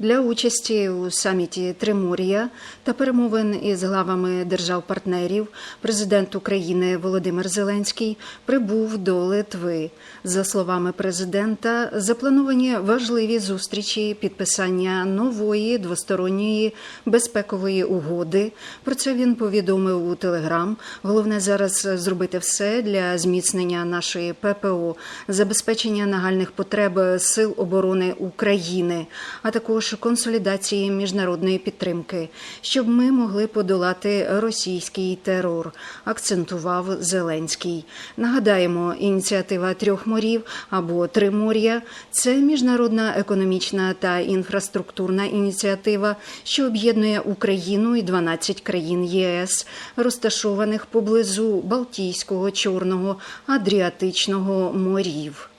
Для участі у саміті Тримор'я та перемовин із главами держав-партнерів президент України Володимир Зеленський прибув до Литви. За словами президента, заплановані важливі зустрічі підписання нової двосторонньої безпекової угоди. Про це він повідомив у Телеграм. Головне зараз зробити все для зміцнення нашої ППО, забезпечення нагальних потреб сил оборони України, а також консолідації міжнародної підтримки, щоб ми могли подолати російський терор, акцентував Зеленський. Нагадаємо, ініціатива трьох морів або Тримор'я це міжнародна економічна та інфраструктурна ініціатива, що об'єднує Україну і 12 країн ЄС, розташованих поблизу Балтійського, Чорного, Адріатичного морів.